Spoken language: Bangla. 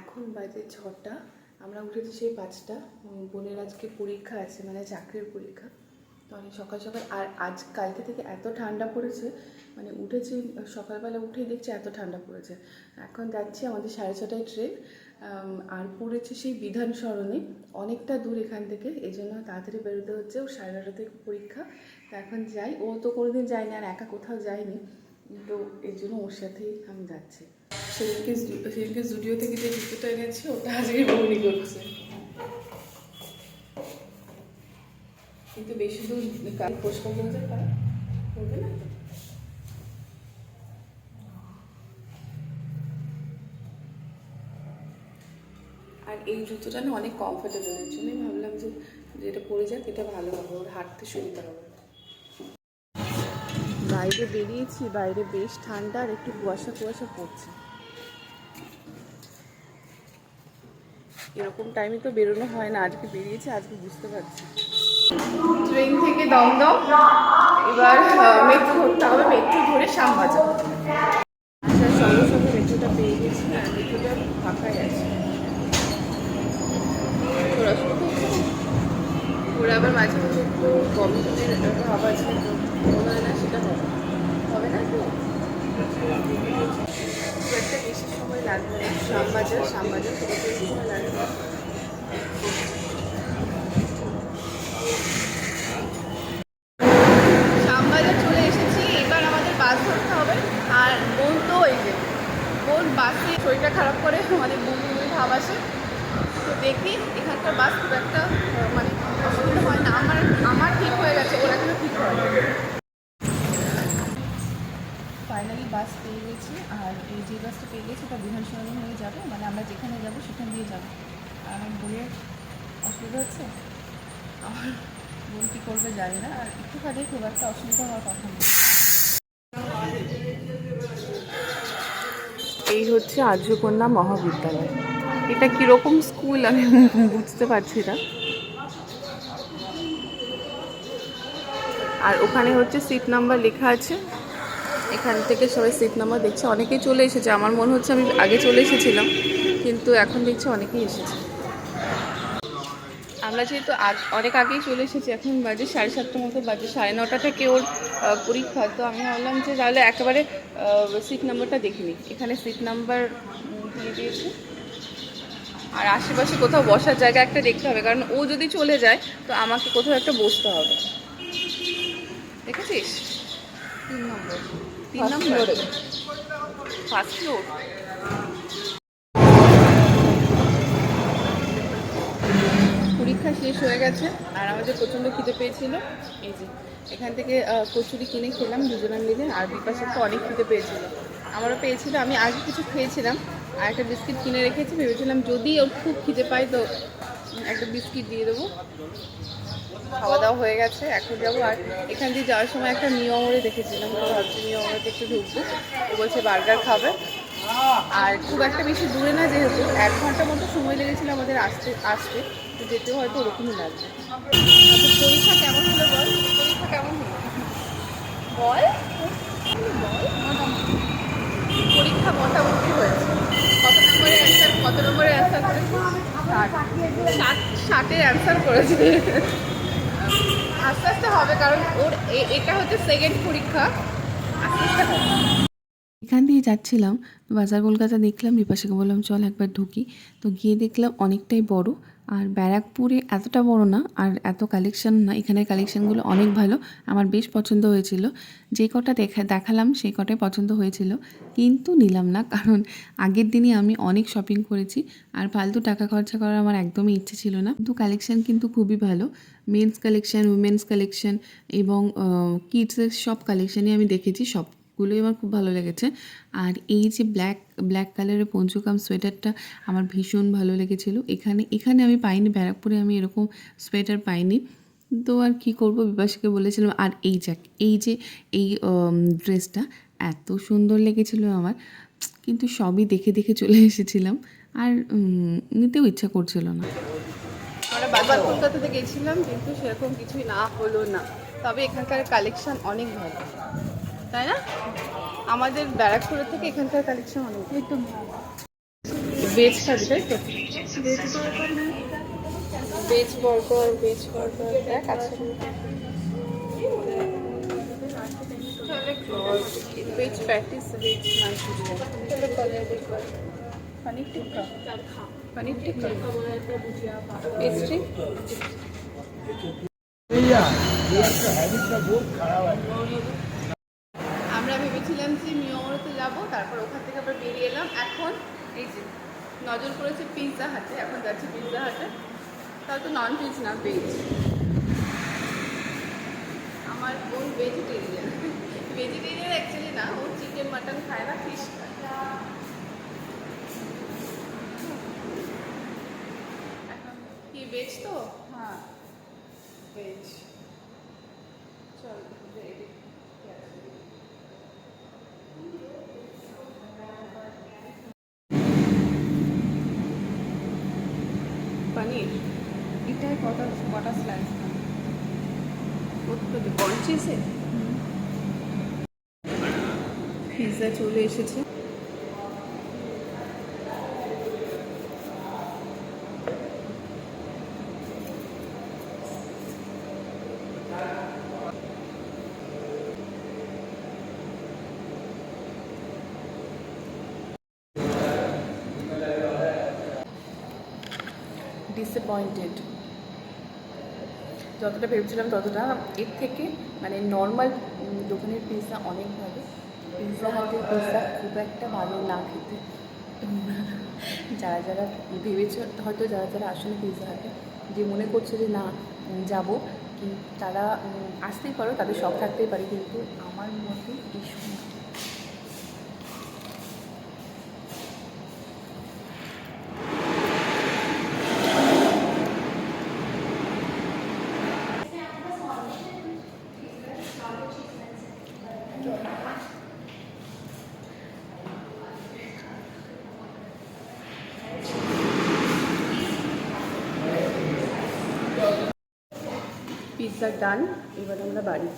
এখন বাজে ছটা, আমরা উঠেছি সেই পাঁচটা। বোনের আজকে পরীক্ষা আছে মানে চাকরির পরীক্ষা। তো অনেক সকাল সকাল, আর আজ কালকে থেকে এত ঠান্ডা পড়েছে মানে উঠেছি, সকালবেলা উঠেই দেখছি এত ঠান্ডা পড়েছে। এখন যাচ্ছি আমাদের সাড়ে ছটায় ট্রেন আর পড়েছে সেই বিধান সরণে অনেকটা দূর এখান থেকে এই জন্য তাড়াতাড়ি বেরোতে হচ্ছে ও সাড়ে নটা থেকে পরীক্ষা। তো এখন যাই, ও তো কোনোদিন যায়নি, আর একা কোথাও যায়নি। তো এই জন্য ওর সাথেই আমি যাচ্ছি। সেদিনকে সেদিনকে স্টুডিও থেকে যে জুতোটা এনেছি, ওটা আজকে বৌনি করছে। কিন্তু বেশি দূর কাল ফোসকা করতে পারে করবে না? আর এই জুতোটা না অনেক কমফোর্টেবল এর জন্যই ভাবলাম যে, যেটা পরে যাক, এটা ভালো হবে, ওর হাঁটতে সুবিধা হবে। বাইরে বেরিয়েছি, বাইরে বেশ ঠান্ডা আর একটু কুয়াশা কুয়াশা পড়ছে। এরকম টাইমে তো বেরোনো হয় না, আজকে বেরিয়েছে, আজকে বুঝতে পারছি। ট্রেন থেকে দমদম এবার মেট্রো ধরতে হবে মেট্রো ধরে শ্যামবাজার। আসার সঙ্গে মেট্রোটা পেয়ে গেছি আবার মাঝে মাঝে একটু কম দুধের একটা ভাব আছে তো মনে হয় না সেটা হবে হবে না তো খুব একটা বেশি সময় লাগবে না শ্যামবাজার শ্যামবাজার খুব একটা বেশি সময় লাগবে। না চলে এসেছি, এবার আমাদের বাস ধরতে হবে। আর বোন তো এই যে, বোন বাসে শরীরটা খারাপ করে মানে বমি বমি ভাব আসে। তো দেখি, এখানকার বাস খুব একটা মানে অসুবিধা হয় না। আমার আমার ঠিক হয়ে গেছে ওরা কিন্তু ঠিক হয় ফাইনালি বাস পেয়ে গেছি, আর এই যে বাসটা পেয়ে গেছি ওটা বিধানসভা হয়ে যাবে মানে আমরা যেখানে যাব সেখান দিয়ে যাব। আর আমার বোনের অসুবিধা হচ্ছে? আমার বোন কী করবে জানি না, আর একটুখানি খুব একটা অসুবিধা হওয়ার কথা নেই। এই হচ্ছে আর্যকন্যা মহাবিদ্যালয়। এটা কীরকম স্কুল আমি বুঝতে পারছি না। আর ওখানে হচ্ছে সিট নাম্বার লেখা আছে। এখান থেকে সবাই সিট নাম্বার দেখছে। অনেকেই চলে এসেছে। আমার মনে হচ্ছে আমি আগে চলে এসেছিলাম, কিন্তু এখন দেখছি অনেকেই এসেছে। আমরা যেহেতু অনেক আগেই চলে এসেছি, এখন বাজে সাড়ে সাতটার মতো, বাজে সাড়ে নটা থেকে ওর পরীক্ষা। তো আমি ভাবলাম যে তাহলে একেবারে সিট নাম্বারটা দেখিনি এখানে সিট নাম্বার দিয়ে দিয়েছে। আর আশেপাশে কোথাও বসার জায়গা একটা দেখতে হবে, কারণ ও যদি চলে যায়, তো আমাকে কোথাও একটা বসতে হবে। দেখেছিস? তিন নম্বর। তিন নম্বর। ফার্স্ট ফ্লোর পরীক্ষা শেষ হয়ে গেছে আর আমাদের প্রচণ্ড খিদে পেয়েছিল। এই যে এখান থেকে কচুরি কিনে খেলাম দুজনে মিলে আর বিপাশের তো অনেক খিদে পেয়েছিল। আমারও পেয়েছিল আমি আগে কিছু খেয়েছিলাম আর একটা বিস্কিট কিনে রেখেছি ভেবেছিলাম যদি ওর খুব খিদে পাই তো একটা বিস্কিট দিয়ে দেবো। খাওয়া দাওয়া হয়ে গেছে, এখন যাব। আর এখান দিয়ে যাওয়ার সময় একটা নিয়মরে দেখেছিলাম ভাবছি নিয়মরেতে একটু ঢুকবো। ও বলছে বার্গার খাবে। আর খুব একটা বেশি দূরে না যেহেতু, এক ঘণ্টা মতো সময় লেগেছিল আমাদের আসতে আসতে, তো যেতেও হয়তো ওরকমই লাগবে। আচ্ছা পরীক্ষা কেমন হলো বল? পরীক্ষা কেমন হলো? বল। পরীক্ষা মোটামুটি হয়েছে। কত নম্বরে অ্যান্সার কত নম্বরে অ্যান্সার করেছে? ষাট। ষাট অ্যান্সার করেছে। আস্তে আস্তে হবে, কারণ ওর এটা হচ্ছে সেকেন্ড পরীক্ষা। এখান দিয়ে যাচ্ছিলাম, বাজার কলকাতা দেখলাম, বিপাশাকে বললাম, চল একবার ঢুকি। তো গিয়ে দেখলাম অনেকটাই বড় আর ব্যারাকপুরে এতটা বড় না, আর এত কালেকশন না, এখানের কালেকশনগুলো অনেক ভালো। আমার বেশ পছন্দ হয়েছিল। যে কটা দেখা, দেখালাম সেই কটাই পছন্দ হয়েছিল। কিন্তু নিলাম না, কারণ আগের দিনই আমি অনেক শপিং করেছি, আর ফালতু টাকা খরচা করার আমার একদমই ইচ্ছে ছিল না। কিন্তু কালেকশন কিন্তু খুবই ভালো। মেন্স কালেকশন উইমেন্স কালেকশন এবং কিডসের সব কালেকশনই আমি দেখেছি, সব গুলোই আমার খুব ভালো লেগেছে। আর এই যে ব্ল্যাক ব্ল্যাক কালারের পঞ্চকাম সোয়েটারটা আমার ভীষণ ভালো লেগেছিল। এখানে এখানে আমি পাইনি, ব্যারাকপুরে আমি এরকম সোয়েটার পাইনি। তো আর কি করব, বিপাশাকে বলেছিলাম, আর এই জ্যাক এই যে, এই ড্রেসটা এত সুন্দর লেগেছিল আমার। কিন্তু সবই দেখে দেখে চলে এসেছিলাম। আর নিতেও ইচ্ছা করছিল না। আমরা বাজার কলকাতাতে গেছিলাম, কিন্তু সেরকম কিছুই না হলো না। তবে এখানকার কালেকশন অনেক ভালো। তাই না আমাদের ব্যারাকপুরের থেকে এখানকার কালেকশন অনেক একদম ভেজ খাবি তাই তো ভেজ বার্গার ভেজ বার্গার দেখ আছে veg patties veg manchurian paneer tikka paneer tikka pastry আমরা ভেবেছিলাম যে মিয়মরতে যাব তারপর ওখান থেকে আবার বেরিয়ে এলাম। এখন এই যে নজর করেছে পিৎজা হাটে এখন যাচ্ছি পিৎজা হাটে তাও তো নন ভেজ না ভেজ আমার বোন ভেজিটেরিয়ান ভেজিটেরিয়ান অ্যাকচুয়ালি না ও চিকেন মাটন খায় না ফিশ খায়। কি ভেজ তো? হ্যাঁ। ভেজ চল পানির? এটাই কটা কটা স্লাইস বলছি সে পিৎজা চলে এসেছে। ডিসঅ্যাপয়েন্টেড যতটা ভেবেছিলাম ততটা, এর থেকে মানে নর্মাল দোকানের পিৎজা অনেক ভালো পিৎজা হাটের পিৎজা খুব একটা ভালো না খেতে। যারা যারা ভেবেছ, হয়তো যারা যারা আসলে পিৎজা হাটে যে মনে করছে যে না যাব। কিন্তু তারা আসতেই পারো, তাদের শখ থাকতেই পারে। কিন্তু আমার মতে এই সময় পিৎজা ডান এবার আমরা বাড়ি।